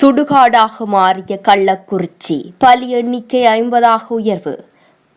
சுடுகாடாக மாறிய கள்ளக்குறிச்சி. பலி எண்ணிக்கை ஐம்பதாக உயர்வு.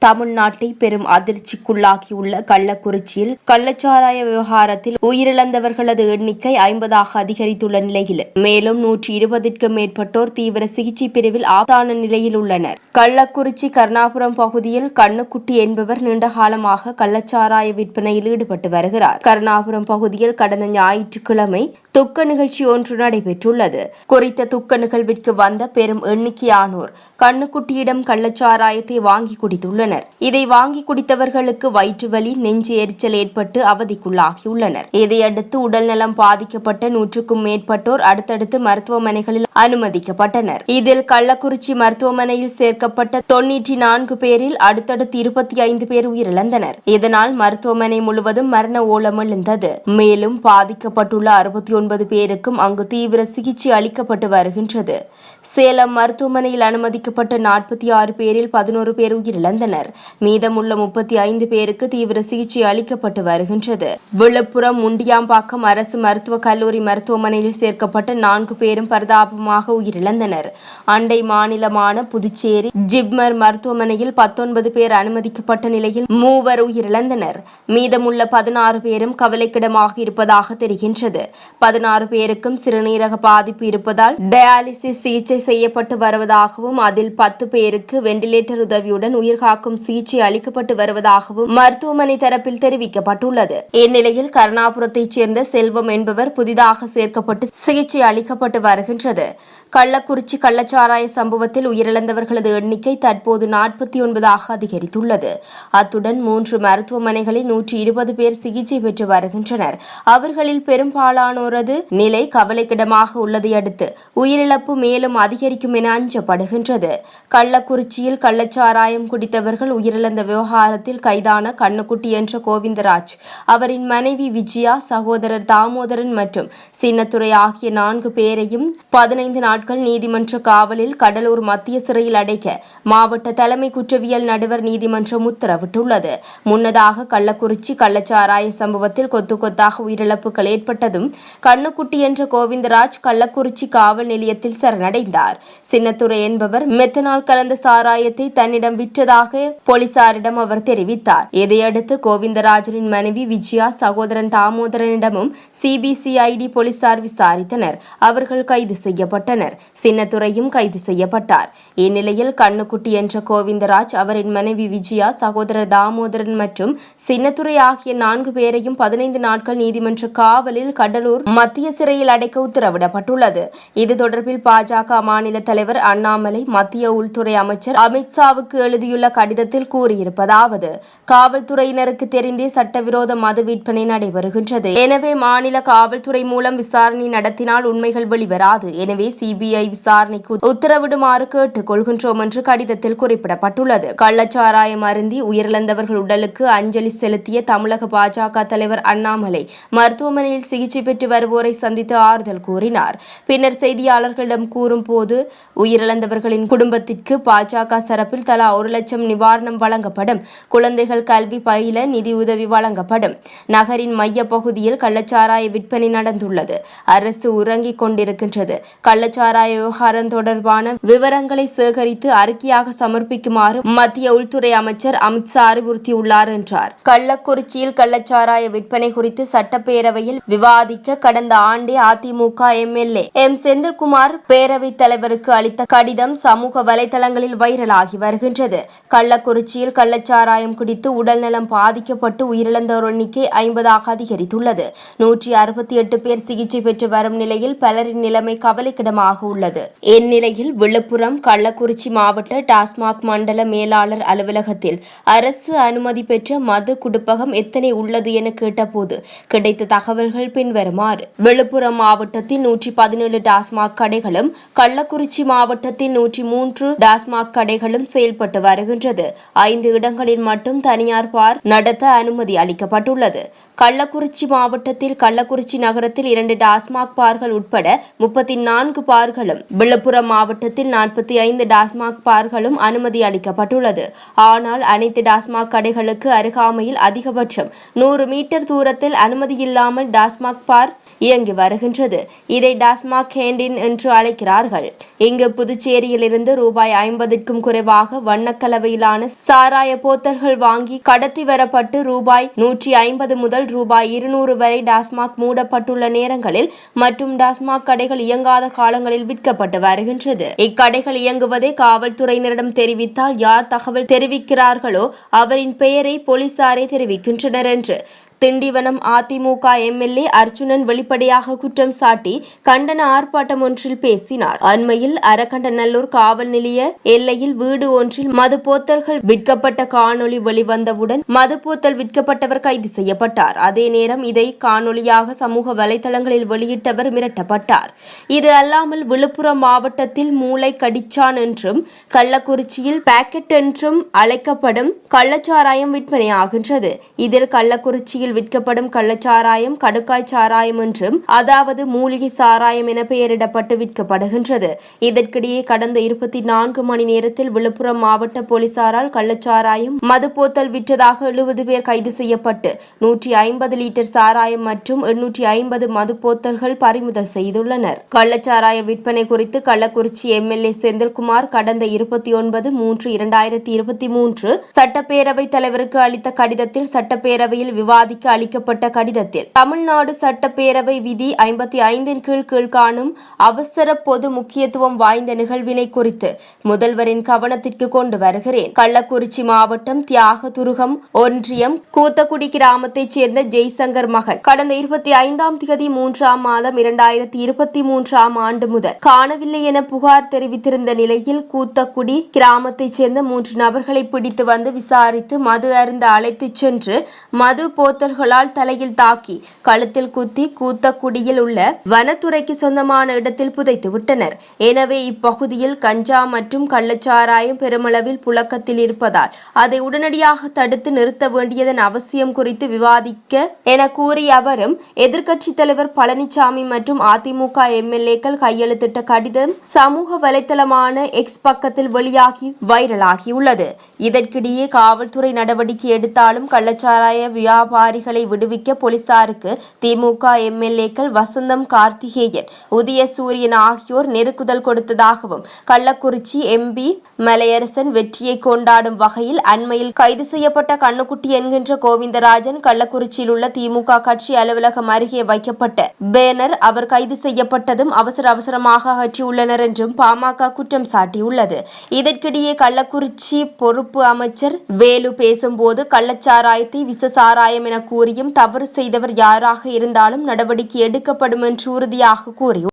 தமிழ்நாட்டை பெரும் அதிர்ச்சிக்குள்ளாகியுள்ள கள்ளக்குறிச்சியில் கள்ளச்சாராய விவகாரத்தில் உயிரிழந்தவர்களது எண்ணிக்கை ஐம்பதாக அதிகரித்துள்ள நிலையில். மேலும் நூற்றி இருபதுக்கும் மேற்பட்டோர் தீவிர சிகிச்சை பிரிவில் ஆபத்தான நிலையில் உள்ளனர். கள்ளக்குறிச்சி கருணாபுரம் பகுதியில் கண்ணுக்குட்டி என்பவர் நீண்ட காலமாக கள்ளச்சாராய விற்பனையில் ஈடுபட்டு வருகிறார். கருணாபுரம் பகுதியில் கடந்த ஞாயிற்றுக்கிழமை துக்க நிகழ்ச்சி ஒன்று நடைபெற்றுள்ளது. குறித்த துக்க நிகழ்விற்கு வந்த பெரும் எண்ணிக்கையானோர் கண்ணுக்குட்டியிடம் கள்ளச்சாராயத்தை வாங்கி குடித்துள்ளனர். இதை வாங்கி குடித்தவர்களுக்கு வயிற்றுவலி நெஞ்சு எரிச்சல் ஏற்பட்டு அவதிக்குள்ளாகியுள்ளனர். இதையடுத்து உடல்நலம் பாதிக்கப்பட்ட நூற்றுக்கும் மேற்பட்டோர் அடுத்தடுத்து மருத்துவமனைகளில் அனுமதிக்கப்பட்டனர். இதில் கள்ளக்குறிச்சி மருத்துவமனையில் சேர்க்கப்பட்ட தொன்னூற்றி நான்கு பேரில் அடுத்தடுத்து இருபத்தி ஐந்து பேர் உயிரிழந்தனர். இதனால் மருத்துவமனை முழுவதும் மரண ஓலம் எழுந்தது. மேலும் பாதிக்கப்பட்டுள்ள அறுபத்தி ஒன்பது பேருக்கும் அங்கு தீவிர சிகிச்சை அளிக்கப்பட்டு வருகின்றது. சேலம் மருத்துவமனையில் அனுமதிக்கப்பட்ட நாற்பத்தி ஆறு பேரில் பதினோரு பேர் உயிரிழந்தனர். மீதமுள்ள முப்பத்தி ஐந்து பேருக்கு தீவிர சிகிச்சை அளிக்கப்பட்டு வருகின்றது. விழுப்புரம் முண்டியாம்பாக்கம் அரசு மருத்துவக் கல்லூரி மருத்துவமனையில் சேர்க்கப்பட்ட நான்கு பேரும் பரிதாபமாக உயிரிழந்தனர். அண்டை மாநிலமான புதுச்சேரி ஜிப்மர் மருத்துவமனையில் பத்தொன்பது பேர் அனுமதிக்கப்பட்ட நிலையில் மூவர் உயிரிழந்தனர். மீதமுள்ள பதினாறு பேரும் கவலைக்கிடமாக இருப்பதாக தெரிகின்றது. பதினாறு பேருக்கும் சிறுநீரக பாதிப்பு இருப்பதால் டயாலிசிஸ் சிகிச்சை செய்யப்பட்டு வருவதாகவும் அதில் பத்து பேருக்கு வெண்டிலேட்டர் உதவியுடன் உயிர்காக்கும் சிகிச்சை அளிக்கப்பட்டு வருவதாகவும் மருத்துவமனை தரப்பில் தெரிவிக்கப்பட்டுள்ளது. இந்நிலையில் கருணாபுரத்தைச் சேர்ந்த செல்வம் என்பவர் புதிதாக சேர்க்கப்பட்டு சிகிச்சை அளிக்கப்பட்டு வருகின்றது. கள்ளக்குறிச்சி கள்ளச்சாராய சம்பவத்தில் உயிரிழந்தவர்களது எண்ணிக்கை தற்போது நாற்பத்தி ஒன்பதாக அதிகரித்துள்ளது. அத்துடன் மூன்று மருத்துவமனைகளில் நூற்றி இருபது பேர் சிகிச்சை பெற்று வருகின்றனர். அவர்களில் பெரும்பாலானோரது நிலை கவலைக்கிடமாக உள்ளதை அடுத்து உயிரிழப்பு மேலும் அதிகரிக்கும் என அஞ்சப்படுகின்றது. கள்ளக்குறிச்சியில் கள்ளச்சாராயம் குடித்தவர்கள் அவர்கள் உயிரிழந்த விவகாரத்தில் கைதான கண்ணுக்குட்டி என்ற கோவிந்தராஜ் அவரின் மனைவி விஜயா சகோதரர் தாமோதரன் மற்றும் சின்னத்துறை ஆகிய நான்கு பேரையும் பதினைந்து நாட்கள் நீதிமன்ற காவலில் கடலூர் மத்திய சிறையில் அடைக்க மாவட்ட தலைமை குற்றவியல் நடுவர் நீதிமன்றம் உத்தரவிட்டுள்ளது. முன்னதாக கள்ளக்குறிச்சி கள்ளச்சாராய சம்பவத்தில் கொத்து கொத்தாக உயிரிழப்புகள் ஏற்பட்டதும் கண்ணுக்குட்டி என்ற கோவிந்தராஜ் கள்ளக்குறிச்சி காவல் நிலையத்தில் சரணடைந்தார். சின்னத்துறை என்பவர் மெத்தனால் கலந்த சாராயத்தை தன்னிடம் விற்றதாக போலீசாரிடம் அவர் தெரிவித்தார். இதையடுத்து கோவிந்தராஜனின் மனைவி விஜயா சகோதரன் தாமோதரனிடமும் சிபிசிஐடி போலீசார் விசாரித்தனர். அவர்கள் கைது செய்யப்பட்டனர். சின்னத்துறையும் கைது செய்யப்பட்டார். இந்நிலையில் கண்ணுக்குட்டி என்ற கோவிந்தராஜ் அவரின் மனைவி விஜயா சகோதரர் தாமோதரன் மற்றும் சின்னத்துறை ஆகிய நான்கு பேரையும் பதினைந்து நாட்கள் நீதிமன்ற காவலில் கடலூர் மத்திய சிறையில் அடைக்க உத்தரவிடப்பட்டுள்ளது. இது தொடர்பில் பாஜக மாநில தலைவர் அண்ணாமலை மத்திய உள்துறை அமைச்சர் அமித்ஷாவுக்கு எழுதியுள்ள கடிதம் கடிதத்தில் கூறியிருப்பதாவது காவல்துறையினருக்கு தெரிந்தே சட்டவிரோத மது விற்பனை நடைபெறுகின்றது. எனவே மாநில காவல்துறை மூலம் விசாரணை நடத்தினால் உண்மைகள் வெளிவராது. எனவே சிபிஐ விசாரணைக்கு உத்தரவிடுமாறு கேட்டுக் கொள்கின்றோம் என்று கடிதத்தில் குறிப்பிடப்பட்டுள்ளது. கள்ளச்சாராயம் அருந்தி உயிரிழந்தவர்கள் உடலுக்கு அஞ்சலி செலுத்திய தமிழக பாஜக தலைவர் அண்ணாமலை மருத்துவமனையில் சிகிச்சை பெற்று வருவோரை சந்தித்து ஆறுதல் கூறினார். பின்னர் செய்தியாளர்களிடம் கூறும்போது உயிரிழந்தவர்களின் குடும்பத்திற்கு பாஜக தரப்பில் தலா ஒரு லட்சம் நிவாரணம் வழங்கப்படும். குழந்தைகள் கல்வி பயில நிதியுதவி வழங்கப்படும். நகரின் மைய பகுதியில் கள்ளச்சாராய விற்பனை நடந்துள்ளது. அரசு உறங்கிக் கொண்டிருக்கின்றது. கள்ளச்சாராய விவகாரம் தொடர்பான விவரங்களை சேகரித்து அறிக்கையாக சமர்ப்பிக்குமாறு மத்திய உள்துறை அமைச்சர் அமித்ஷா அறிவுறுத்தியுள்ளார் என்றார். கள்ளக்குறிச்சியில் கள்ளச்சாராய விற்பனை குறித்து சட்டப்பேரவையில் விவாதிக்க கடந்த ஆண்டே அதிமுக எம்எல்ஏ எம். செந்தில்குமார் பேரவைத் தலைவருக்கு அளித்த கடிதம் சமூக வலைதளங்களில் வைரலாகி வருகின்றது. கள்ள கள்ளக்குறிச்சியில் கள்ளச்சாராயம் குடித்து உடல்நலம் பாதிக்கப்பட்டு உயிரிழந்தோர் எண்ணிக்கை ஐம்பதாக அதிகரித்துள்ளது. நூற்றி அறுபத்தி எட்டு பேர் சிகிச்சை பெற்று வரும் நிலையில் பலரின் நிலைமை கவலைக்கிடமாக உள்ளது. இந்நிலையில் விழுப்புரம் கள்ளக்குறிச்சி மாவட்ட டாஸ்மாக் மண்டல மேலாளர் அலுவலகத்தில் அரசு அனுமதி பெற்ற மது குடுப்பகம் எத்தனை உள்ளது என கேட்டபோது கிடைத்த தகவல்கள் பின்வருமாறு. விழுப்புரம் மாவட்டத்தில் நூற்றி பதினேழு டாஸ்மாக் கடைகளும் கள்ளக்குறிச்சி மாவட்டத்தில் நூற்றி மூன்று டாஸ்மாக் கடைகளும் செயல்பட்டு வருகின்றது வருகின்றது ஐந்து இடங்களில் மட்டும் தனியார் பார் நடத்த அனுமதி அளிக்கப்பட்டுள்ளது. கள்ளக்குறிச்சி மாவட்டத்தில் கள்ளக்குறிச்சி நகரத்தில் இரண்டு டாஸ்மாக் பார்கள் உட்பட முப்பத்தி நான்கு பார்களும் விழுப்புரம் மாவட்டத்தில் நாற்பத்தி ஐந்து டாஸ்மாக் பார்களும் அனுமதி அளிக்கப்பட்டுள்ளது. ஆனால் அனைத்து டாஸ்மாக் கடைகளுக்கு அருகாமையில் அதிகபட்சம் நூறு மீட்டர் தூரத்தில் அனுமதியில்லாமல் டாஸ்மாக் பார் இயங்கி வருகின்றது. இதை டாஸ்மாக் கேண்டீன் என்று அழைக்கிறார்கள். இங்கு புதுச்சேரியிலிருந்து ரூபாய் ஐம்பதுக்கும் குறைவாக வண்ணக்கலவையில் அளவிலான சாராய போத்தல்கள் வாங்கி கடத்தி வரப்பட்டு ரூபாய் நூற்றி ஐம்பது முதல் ரூபாய் இருநூறு வரை டாஸ்மாக் மூடப்பட்டுள்ள நேரங்களில் மற்றும் டாஸ்மாக் கடைகள் இயங்காத காலங்களில் விற்கப்பட்டு வருகின்றது. இக்கடைகள் இயங்குவதை காவல்துறையினரிடம் தெரிவித்தால் யார் தகவல் தெரிவிக்கிறார்களோ அவரின் பெயரை போலீசாரே தெரிவிக்கின்றனர் என்று திண்டிவனம் அதிமுக எம்எல்ஏ அர்ஜுனன் வெளிப்படையாக குற்றம் சாட்டி கண்டன ஆர்ப்பாட்டம் ஒன்றில் பேசினார். அண்மையில் அரக்கண்டநல்லூர் காவல் நிலைய எல்லையில் வீடு ஒன்றில் மது போத்தல்கள் விற்கப்பட்ட காணொளி வெளிவந்தவுடன் மது போத்தல் விற்கப்பட்டவர் கைது செய்யப்பட்டார். அதே நேரம் இதை காணொளியாக சமூக வலைதளங்களில் வெளியிட்டவர் மிரட்டப்பட்டார். இது அல்லாமல் விழுப்புரம் மாவட்டத்தில் மூளை கடிச்சான் என்றும் கள்ளக்குறிச்சியில் பாக்கெட் என்றும் அழைக்கப்படும் கள்ளச்சாராயம் விற்பனையாகின்றது. இதில் கள்ளக்குறிச்சியில் விற்கப்படும் கள்ளச்சாராயம் கடுக்காய் சாராயம் என்றும் அதாவது மூலிகை சாராயம் என பெயரிடப்பட்டு விற்கப்படுகின்றது. இதற்கிடையே கடந்த இருபத்தி நான்கு மணி நேரத்தில் விழுப்புரம் மாவட்ட போலீசாரால் கள்ளச்சாராயம் மதுபோத்தல் விற்றதாக எழுபது பேர் கைது செய்யப்பட்டு நூற்றி ஐம்பது லிட்டர் சாராயம் மற்றும் எண்ணூற்றி ஐம்பது மதுபோத்தல்கள் பறிமுதல் செய்துள்ளனர். கள்ளச்சாராய விற்பனை குறித்து கள்ளக்குறிச்சி எம்எல்ஏ செந்தில்குமார் கடந்த இருபத்தி ஒன்பது மூன்று இரண்டாயிரத்தி இருபத்தி மூன்று சட்டப்பேரவைத் தலைவருக்கு அளித்த கடிதத்தில் சட்டப்பேரவையில் விவாதி விவாதிக்க அளிக்கப்பட்ட கடிதத்தில் தமிழ்நாடு சட்டப்பேரவை விதி ஐம்பத்தி ஐந்தின் கீழ் கீழ்காணும் அவசர பொது முக்கியத்துவம் வாய்ந்த நிகழ்வினை குறித்து முதல்வரின் கவனத்திற்கு கொண்டு வருகிறேன். கள்ளக்குறிச்சி மாவட்டம் தியாகதுருகம் ஒன்றியம் கூத்தக்குடி கிராமத்தைச் சேர்ந்த ஜெய்சங்கர் மகன் கடந்த இருபத்தி ஐந்தாம் தேதி மூன்றாம் மாதம் இரண்டாயிரத்தி இருபத்தி மூன்றாம் ஆண்டு முதல் காணவில்லை என புகார் தெரிவித்திருந்த நிலையில் கூத்தக்குடி கிராமத்தைச் சேர்ந்த மூன்று நபர்களை பிடித்து வந்து விசாரித்து மது அருந்த அழைத்துச் சென்று மது போத்த போத்தல்களால் தலையில் தாக்கி கழுத்தில் குத்தி கூத்தக்குடியில் உள்ள வனத்துறைக்கு சொந்தமான இடத்தில் புதைத்து விட்டனர். எனவே இப்பகுதியில் கஞ்சா மற்றும் கள்ளச்சாராயம் பெருமளவில் புழக்கத்தில் இருப்பதால் அதை உடனடியாக தடுத்து நிறுத்த வேண்டியதன் அவசியம் குறித்து விவாதிக்க என கூறிய அவரும் எதிர்க்கட்சித் தலைவர் பழனிசாமி மற்றும் அதிமுக எம்எல்ஏக்கள் கையெழுத்திட்ட கடிதம் சமூக வலைதளமான எக்ஸ் பக்கத்தில் வெளியாகி வைரலாகியுள்ளது. இதற்கிடையே காவல்துறை நடவடிக்கை எடுத்தாலும் கள்ளச்சாராய வியாபாரி அதிகாரிகளை விடுவிக்க போலீசாருக்கு திமுக எம்எல்ஏக்கள் வசந்தம் கார்த்திகேயன் உதய சூரியன் ஆகியோர் நெருக்குதல் கொடுத்ததாகவும் கள்ளக்குறிச்சி எம்பி மலையரசன் வெற்றியை கொண்டாடும் வகையில் அண்மையில் கைது செய்யப்பட்ட கண்ணுக்குட்டி என்கின்ற கோவிந்தராஜன் கள்ளக்குறிச்சியில் உள்ள திமுக கட்சி அலுவலகம் அருகே வைக்கப்பட்ட பேனர் அவர் கைது செய்யப்பட்டதும் அவசர அவசரமாக அகற்றியுள்ளனர் என்றும் பாமக குற்றம் சாட்டியுள்ளது. இதற்கிடையே கள்ளக்குறிச்சி பொறுப்பு அமைச்சர் வேலு பேசும்போது கள்ளச்சாராயத்தை விசசாராயம் என கூறியும் தவறு செய்தவர் யாராக இருந்தாலும் நடவடிக்கை எடுக்கப்படும் என்று உறுதியாக கூறியுள்ளார்.